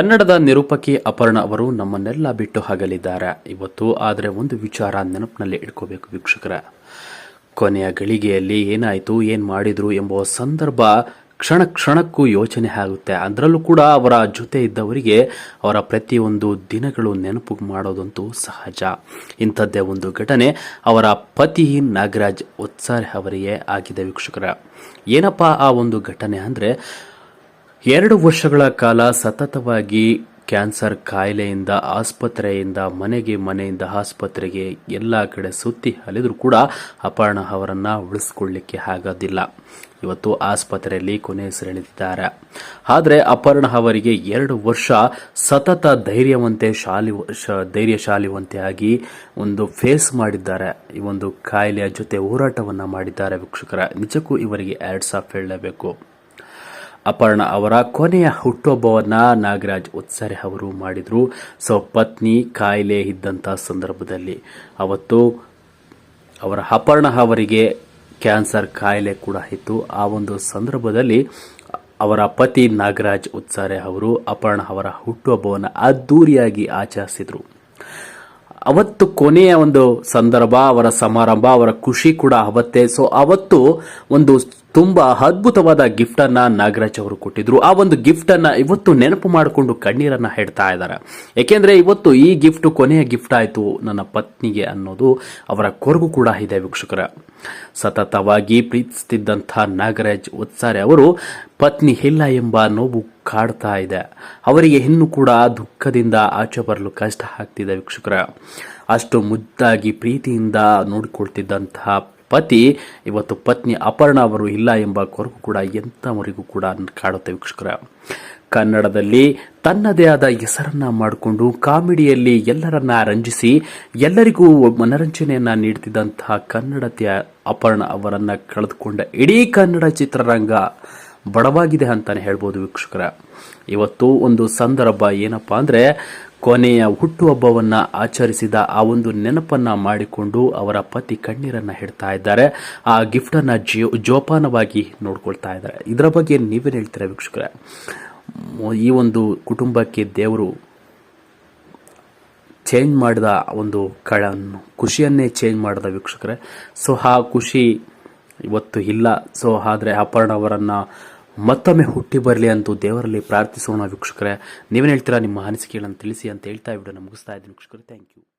ಕನ್ನಡದ ನಿರೂಪಕಿ ಅಪರ್ಣ ಅವರು ನಮ್ಮನ್ನೆಲ್ಲ ಬಿಟ್ಟು ಹಗಲಿದ್ದಾರೆ. ಇವತ್ತು ಆದರೆ ಒಂದು ವಿಚಾರ ನೆನಪಿನಲ್ಲಿ ಇಟ್ಕೋಬೇಕು ವೀಕ್ಷಕರ. ಕೊನೆಯ ಗಳಿಗೆಯಲ್ಲಿ ಏನಾಯಿತು, ಏನು ಮಾಡಿದ್ರು ಎಂಬ ಸಂದರ್ಭ ಕ್ಷಣ ಕ್ಷಣಕ್ಕೂ ಯೋಚನೆ ಆಗುತ್ತೆ. ಅದರಲ್ಲೂ ಕೂಡ ಅವರ ಜೊತೆ ಇದ್ದವರಿಗೆ ಅವರ ಪ್ರತಿಯೊಂದು ದಿನಗಳು ನೆನಪು ಮಾಡೋದಂತೂ ಸಹಜ. ಇಂಥದ್ದೇ ಒಂದು ಘಟನೆ ಅವರ ಪತಿ ನಾಗರಾಜ್ ಒತ್ಸಾರ್ ಅವರಿಗೆ ಆಗಿದೆ ವೀಕ್ಷಕರ. ಏನಪ್ಪ ಆ ಒಂದು ಘಟನೆ ಅಂದರೆ ಎರಡು ವರ್ಷಗಳ ಕಾಲ ಸತತವಾಗಿ ಕ್ಯಾನ್ಸರ್ ಕಾಯಿಲೆಯಿಂದ ಆಸ್ಪತ್ರೆಯಿಂದ, ಮನೆಗೆ ಮನೆಯಿಂದ ಆಸ್ಪತ್ರೆಗೆ ಎಲ್ಲ ಕಡೆ ಸುತ್ತಿ ಅಲೆದರೂ ಕೂಡ ಅಪರ್ಣ ಅವರನ್ನು ಉಳಿಸ್ಕೊಳ್ಳಿಕ್ಕೆ ಆಗೋದಿಲ್ಲ. ಇವತ್ತು ಆಸ್ಪತ್ರೆಯಲ್ಲಿ ಕೊನೆಯುಸಿರೆಳೆದಿದ್ದಾರೆ ಆದರೆ ಅಪರ್ಣ ಅವರಿಗೆ ಎರಡು ವರ್ಷ ಸತತ ಧೈರ್ಯವಂತೆ ಶಾಲಿ ಧೈರ್ಯಶಾಲಿವಂತೆಯಾಗಿ ಒಂದು ಫೇಸ್ ಮಾಡಿದ್ದಾರೆ. ಈ ಒಂದು ಕಾಯಿಲೆಯ ಜೊತೆ ಹೋರಾಟವನ್ನು ಮಾಡಿದ್ದಾರೆ ವೀಕ್ಷಕರ. ನಿಜಕ್ಕೂ ಇವರಿಗೆ ಆ್ಯಡ್ಸ್ ಆಫ್ ಹೇಳಲೇಬೇಕು. ಅಪರ್ಣ ಅವರ ಕೊನೆಯ ಹುಟ್ಟುಹಬ್ಬವನ್ನ ನಾಗರಾಜ್ ಉತ್ಸರೆ ಅವರು ಮಾಡಿದ್ರು. ಸೊ, ಪತ್ನಿ ಕಾಯಿಲೆ ಇದ್ದಂಥ ಸಂದರ್ಭದಲ್ಲಿ. ಅವತ್ತು ಅವರ ಅಪರ್ಣ ಅವರಿಗೆ ಕ್ಯಾನ್ಸರ್ ಕಾಯಿಲೆ ಕೂಡ ಇತ್ತು. ಆ ಒಂದು ಸಂದರ್ಭದಲ್ಲಿ ಅವರ ಪತಿ ನಾಗರಾಜ್ ಉತ್ಸಾರೆ ಅವರು ಅಪರ್ಣ ಅವರ ಹುಟ್ಟುಹಬ್ಬವನ್ನು ಅದ್ದೂರಿಯಾಗಿ ಆಚರಿಸಿದ್ರು. ಅವತ್ತು ಕೊನೆಯ ಒಂದು ಸಂದರ್ಭ, ಅವರ ಸಮಾರಂಭ, ಅವರ ಖುಷಿ ಕೂಡ ಅವತ್ತೇ. ಸೊ, ಅವತ್ತು ಒಂದು ತುಂಬಾ ಅದ್ಭುತವಾದ ಗಿಫ್ಟ್ ಅನ್ನ ನಾಗರಾಜ್ ಅವರು ಕೊಟ್ಟಿದ್ರು. ಆ ಒಂದು ಗಿಫ್ಟ್ ಅನ್ನ ಇವತ್ತು ನೆನಪು ಮಾಡಿಕೊಂಡು ಕಣ್ಣೀರನ್ನ ಹೇಳ್ತಾ ಇದ್ದಾರೆ. ಯಾಕೆಂದ್ರೆ ಇವತ್ತು ಈ ಗಿಫ್ಟ್ ಕೊನೆಯ ಗಿಫ್ಟ್ ಆಯ್ತು ನನ್ನ ಪತ್ನಿಗೆ ಅನ್ನೋದು ಅವರ ಕೊರಗು ಕೂಡ ಇದೆ ವೀಕ್ಷಕರ. ಸತತವಾಗಿ ಪ್ರೀತಿಸ್ತಿದ್ದಂಥ ನಾಗರಾಜ್ ಒತ್ಸಾರೆ ಅವರು, ಪತ್ನಿ ಇಲ್ಲ ಎಂಬ ನೋವು ಕಾಡ್ತಾ ಇದೆ. ಅವರಿಗೆ ಇನ್ನು ಕೂಡ ದುಃಖದಿಂದ ಆಚೆ ಬರಲು ಕಷ್ಟ ಆಗ್ತಿದೆ ವೀಕ್ಷಕರ. ಅಷ್ಟು ಮುದ್ದಾಗಿ ಪ್ರೀತಿಯಿಂದ ನೋಡಿಕೊಳ್ತಿದ್ದಂತಹ ಪತಿ, ಇವತ್ತು ಪತ್ನಿ ಅಪರ್ಣ ಅವರು ಇಲ್ಲ ಎಂಬ ಕೊರಗು ಕೂಡ ಎಂಥವರಿಗೂ ಕೂಡ ಕಾಡುತ್ತೆ ವೀಕ್ಷಕರ. ಕನ್ನಡದಲ್ಲಿ ತನ್ನದೇ ಆದ ಹೆಸರನ್ನ ಮಾಡಿಕೊಂಡು ಕಾಮಿಡಿಯಲ್ಲಿ ಎಲ್ಲರನ್ನ ರಂಜಿಸಿ, ಎಲ್ಲರಿಗೂ ಮನರಂಜನೆಯನ್ನ ನೀಡುತ್ತಿದ್ದಂತಹ ಕನ್ನಡತೆಯ ಅಪರ್ಣ ಅವರನ್ನ ಕಳೆದುಕೊಂಡ ಇಡೀ ಕನ್ನಡ ಚಿತ್ರರಂಗ ಬಡವಾಗಿದೆ ಅಂತಾನೆ ಹೇಳ್ಬೋದು ವೀಕ್ಷಕರ. ಇವತ್ತು ಒಂದು ಸಂದರ್ಭ ಏನಪ್ಪಾ ಅಂದ್ರೆ ಕೊನೆಯ ಹುಟ್ಟುಹಬ್ಬವನ್ನ ಆಚರಿಸಿದ ಆ ಒಂದು ನೆನಪನ್ನ ಮಾಡಿಕೊಂಡು ಅವರ ಪತಿ ಕಣ್ಣೀರನ್ನ ಹಿಡ್ತಾ ಇದ್ದಾರೆ. ಆ ಗಿಫ್ಟ್ ಅನ್ನ ಜೋಪಾನವಾಗಿ ನೋಡ್ಕೊಳ್ತಾ ಇದ್ದಾರೆ. ಇದರ ಬಗ್ಗೆ ನೀವೇನು ಹೇಳ್ತೀರಾ ವೀಕ್ಷಕರೇ? ಈ ಒಂದು ಕುಟುಂಬಕ್ಕೆ ದೇವರು ಚೇಂಜ್ ಮಾಡಿದ ಒಂದು ಕಳ ಖುಷಿಯನ್ನೇ ಚೇಂಜ್ ಮಾಡಿದ ವೀಕ್ಷಕರೇ. ಸೊ ಆ ಖುಷಿ ಇವತ್ತು ಇಲ್ಲ. ಸೊ ಆದರೆ ಅಪರ್ಣ ಅವರನ್ನ ಮತ್ತೊಮ್ಮೆ ಹುಟ್ಟಿ ಬರಲಿ ಅಂತ ದೇವರಲ್ಲಿ ಪ್ರಾರ್ಥಿಸೋಣ ವೀಕ್ಷಕರೇ. ನೀವೇನು ಹೇಳ್ತೀರಾ? ನಿಮ್ಮ ಅನಿಸಿಕೆಗಳನ್ನು ತಿಳಿಸಿ ಅಂತ ಹೇಳ್ತಾ ವಿಡಿಯೋನ ಮುಗಿಸ್ತಾ ಇದ್ದೀನಿ ವೀಕ್ಷಕರು. Thank you